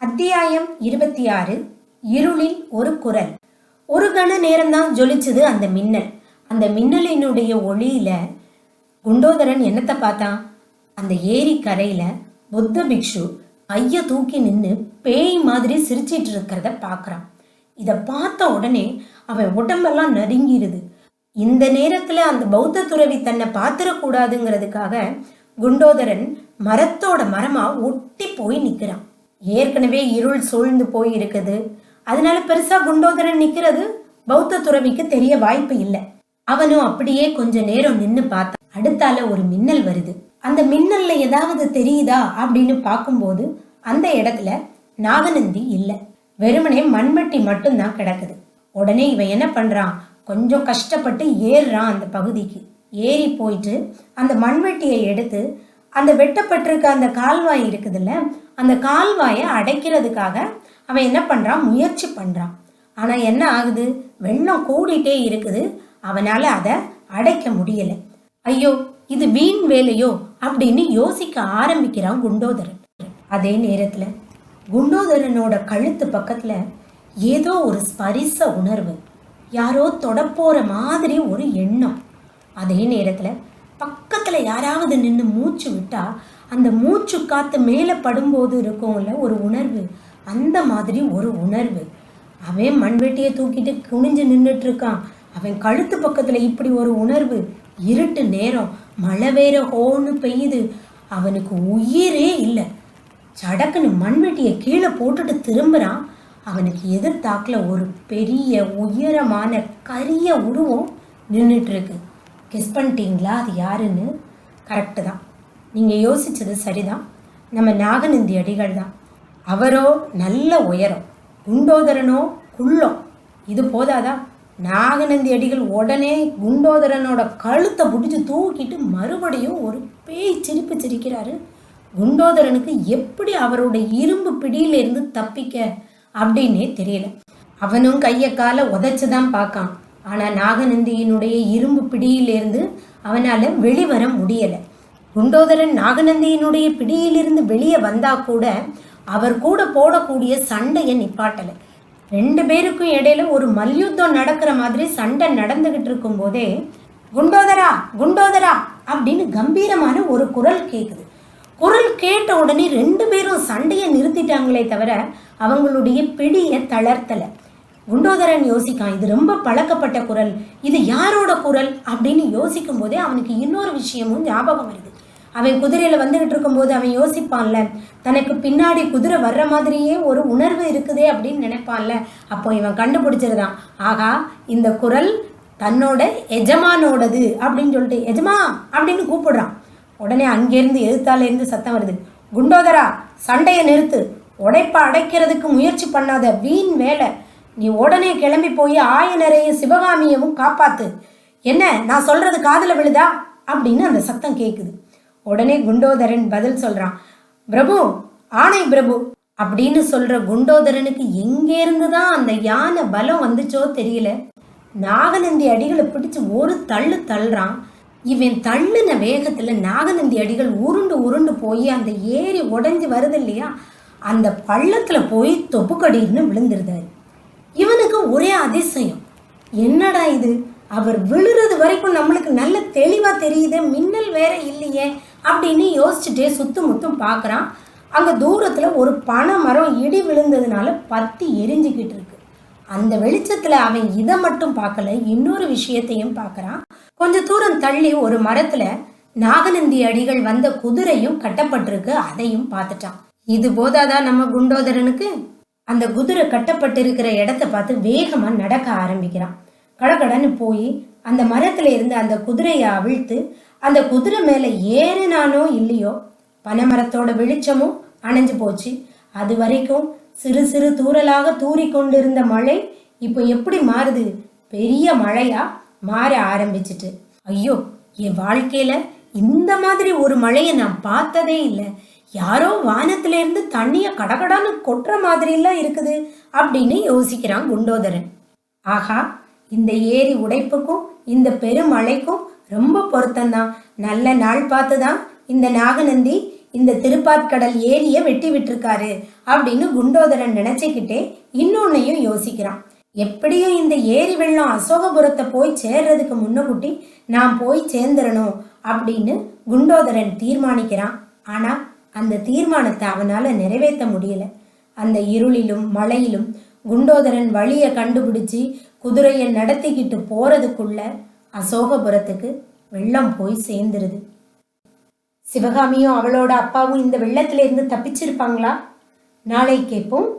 அத்தியாயம் இருபத்தி ஆறு இருளில் ஒரு குரல். ஒரு கண நேரம்தான் ஜொலிச்சது அந்த மின்னல். அந்த மின்னலினுடைய ஒளியில குண்டோதரன் என்னத்தை பார்த்தான்? அந்த ஏரி கரையில புத்த பிக்ஷு கைய தூக்கி நின்று பேய் மாதிரி சிரிச்சிட்டு இருக்கிறத பாக்குறான் இதை பார்த்த உடனே அவன் உடம்பெல்லாம் நடுங்கிருது. இந்த நேரத்துல அந்த பௌத்த துறவி தன்னை பார்த்துடக்கூடாதுங்கிறதுக்காக குண்டோதரன் மரத்தோட மரமா ஒட்டி போய் நிக்கிறான். ஏற்கனவே இருள் சூழ்ந்து போய் இருக்குது அதனால பெருசா குண்டோதரன் நிக்கிறது பௌத்த துறவிக்கு தெரிய வாய்ப்பு இல்லை. அவனும் அப்படியே கொஞ்ச நேரம் நின்னு பார்த்தான் அடுத்தால ஒரு மின்னல் வருது. அந்த மின்னல்ல ஏதாவது தெரியுதா அப்படின்னு பார்க்கும்போது அந்த இடத்துல நாகநந்தி இல்லை. வெறுமனே மண்வெட்டி மட்டும்தான் கிடக்குது. உடனே இவன் என்ன பண்றான்? கொஞ்சம் கஷ்டப்பட்டு ஏறுறான் அந்த பகுதிக்கு. ஏறி போயிட்டு அந்த மண்வெட்டியை எடுத்து அந்த வெட்டப்பட்டிருக்க அந்த கால்வாய் இருக்குதுல்ல அந்த கால்வாயை அடைக்கிறதுக்காக அவன் என்ன பண்ணுறான் முயற்சி பண்ணுறான் ஆனால் என்ன ஆகுது? வெள்ளம் கூடிட்டே இருக்குது. அவனால் அதை அடைக்க முடியலை. ஐயோ இது வீண் வேலையோ அப்படின்னு யோசிக்க ஆரம்பிக்கிறான் குண்டோதரன். அதே நேரத்தில் குண்டோதரனோட கழுத்து பக்கத்தில் ஏதோ ஒரு ஸ்பரிச உணர்வு யாரோ தொடப்போகிற மாதிரி ஒரு எண்ணம். அதே நேரத்தில் பக்கத்தில் யாராவது நின்று மூச்சு விட்டால் அந்த மூச்சு காத்து மேலே படும்போது இருக்கும்ல ஒரு உணர்வு. அந்த மாதிரி ஒரு உணர்வு. அவன் மண்வெட்டியை தூக்கிட்டு குனிஞ்சு நின்றுட்டு இருக்கான். அவன் கழுத்து பக்கத்தில் இப்படி ஒரு உணர்வு. இருட்டு நேரம். மழை வேற ஹோன்னு பெய்யுது. அவனுக்கு உயிரே இல்லை. சடக்குன்னு மண்வெட்டியை கீழே போட்டுட்டு திரும்புகிறான் அவனுக்கு எதிர்த்தாக்கில் ஒரு பெரிய உயரமான கரிய உருவம் நின்றுட்டுருக்கு கெஸ் பண்ணிட்டீங்களா? அது யாருன்னு? கரெக்டு தான். நீங்கள் யோசித்தது சரிதான். நம்ம நாகநந்தி அடிகள் தான். அவரோ நல்ல உயரம் குண்டோதரனோ குள்ளம். இது போதாதா? நாகநந்தி அடிகள் உடனே குண்டோதரனோட கழுத்தை பிடிச்சி தூக்கிட்டு மறுபடியும் ஒரு பேய் சிரிப்பு சிரிக்கிறாரு. குண்டோதரனுக்கு எப்படி அவரோட இரும்பு பிடியிலிருந்து தப்பிக்க அப்படின்னே தெரியல. அவனும் கையை காலை உதைச்சு தான் பார்க்கான். ஆனால் நாகநந்தியினுடைய இரும்பு பிடியிலிருந்து அவனால் வெளிவர முடியலை. குண்டோதரன் நாகநந்தியினுடைய பிடியிலிருந்து வெளியே வந்தா கூட அவர் கூட போடக்கூடிய சண்டையை நிப்பாட்டலை. ரெண்டு பேருக்கும் இடையில ஒரு மல்யுத்தம் நடக்கிற மாதிரி சண்டை நடந்துகிட்டு இருக்கும் போதே குண்டோதரா குண்டோதரா அப்படின்னு கம்பீரமான ஒரு குரல் கேட்குது குரல் கேட்ட உடனே ரெண்டு பேரும் சண்டையை நிறுத்திட்டாங்களே தவிர அவங்களுடைய பிடியை தளர்த்தலை. குண்டோதரன் யோசிக்கான் இது ரொம்ப பழக்கப்பட்ட குரல். இது யாரோட குரல்? அப்படின்னு யோசிக்கும் போதே அவனுக்கு இன்னொரு விஷயமும் ஞாபகம் வருது. அவன் குதிரையில் வந்துகிட்டு இருக்கும்போது அவன் யோசிப்பான்ல தனக்கு பின்னாடி குதிரை வர்ற மாதிரியே ஒரு உணர்வு இருக்குதே அப்படின்னு நினைப்பான்ல. அப்போ இவன் கண்டுபிடிச்சிருதான் ஆகா இந்த குரல் தன்னோட எஜமானோடது அப்படின்னு சொல்லிட்டு எஜமா அப்படின்னு கூப்பிடுறான். உடனே அங்கேருந்து எழுத்தாலேருந்து சத்தம் வருது. குண்டோதரா சண்டையை நிறுத்து. உடைப்ப அடைக்கிறதுக்கு முயற்சி பண்ணாத வீண் வேலை. நீ உடனே கிளம்பி போய் ஆயனரையும் சிவகாமியவும் காப்பாத்து. என்ன நான் சொல்றது காதில் விழுதா? அப்படின்னு அந்த சத்தம் கேட்குது உடனே குண்டோதரன் பதில் சொல்றான் பிரபு ஆணை பிரபு அப்படின்னு சொல்ற குண்டோதரனுக்கு எங்கே தான் அந்த யானை பலம் வந்துச்சோ தெரியல. நாகநந்தி அடிகளை பிடிச்சு ஒரு தள்ளு தள்ளுறான். இவன் தள்ளுன வேகத்துல நாகநந்தி அடிகள் உருண்டு உருண்டு போய் அந்த ஏரி உடஞ்சி வருது இல்லையா அந்த பள்ளத்துல போய் தொப்புக்கடின்னு விழுந்துருந்தாரு. இவனுக்கு ஒரே அதிசயம் என்னடா இது? அவர் விழுறது வரைக்கும் நம்மளுக்கு நல்ல தெளிவா தெரியுது மின்னல் வேற இல்லையே அப்படின்னு யோசிச்சுட்டே சுத்து முத்தும் பார்க்குறான். அங்க தூரத்துல ஒரு பனை மரம் இடி விழுந்ததுனால பத்தி எரிஞ்சுக்கிட்டு இருக்கு. அந்த வெளிச்சத்துல அவன் இதை மட்டும் பார்க்கல இன்னொரு விஷயத்தையும் பார்க்குறான். கொஞ்ச தூரம் தள்ளி ஒரு மரத்துல நாகநந்தி அடிகள் வந்த குதிரையும் கட்டப்பட்டிருக்கு அதையும் பார்த்துட்டான். இது போதாதான் நம்ம குண்டோதரனுக்கு? அந்த குதிரை கட்டப்பட்டிருக்கிற இடத்த பார்த்து வேகமா நடக்க ஆரம்பிக்கிறான். கடகடன்னு போய் அந்த மரத்துல இருந்து அந்த குதிரையை அவிழ்த்து அந்த குதிரை மேலே ஏறினானோ இல்லையோ பனைமரத்தோட வெளிச்சமும் அணைஞ்சு போச்சு. அது வரைக்கும் சிறு சிறு தூறலாக தூறி கொண்டிருந்த மழை இப்போ எப்படி மாறுது? பெரிய மழையா மாற ஆரம்பிச்சிட்டு. ஐயோ என் வாழ்க்கையில இந்த மாதிரி ஒரு மழையை நான் பார்த்ததே இல்லை. யாரோ வானத்துல இருந்து தண்ணிய கடகடான்னு கொட்டுற மாதிரிலாம் இருக்குது அப்படின்னு யோசிக்கிறான் குண்டோதரன். ஆகா இந்த ஏரி உடைப்புக்கும் இந்த பெருமழைக்கும் ரொம்ப பொருத்தம்தான் நல்ல நாள் பார்த்து தான் இந்த நாகநந்தி இந்த திருப்பாற்கடல் ஏரியை வெட்டி விட்டுருக்காரு அப்படின்னு குண்டோதரன் நினைச்சுக்கிட்டே இன்னொன்னையும் யோசிக்கிறான். எப்படியும் இந்த ஏரி வெள்ளம் அசோகபுரத்தை போய் சேர்றதுக்கு முன்னகுட்டி நான் போய் சேர்ந்துடணும் அப்படின்னு குண்டோதரன் தீர்மானிக்கிறான். ஆனா அந்த தீர்மானத்தை அவனால நிறைவேற்ற முடியல. அந்த இருளிலும் மழையிலும் குண்டோதரன் வழியை கண்டுபிடிச்சி குதிரையை நடத்திக்கிட்டு போறதுக்குள்ள அசோகபுரத்துக்கு வெள்ளம் போய் சேர்ந்துருது. சிவகாமியும் அவளோட அப்பாவும் இந்த வெள்ளத்துல இருந்து தப்பிச்சிருப்பாங்களா? நாளை கேட்போம்.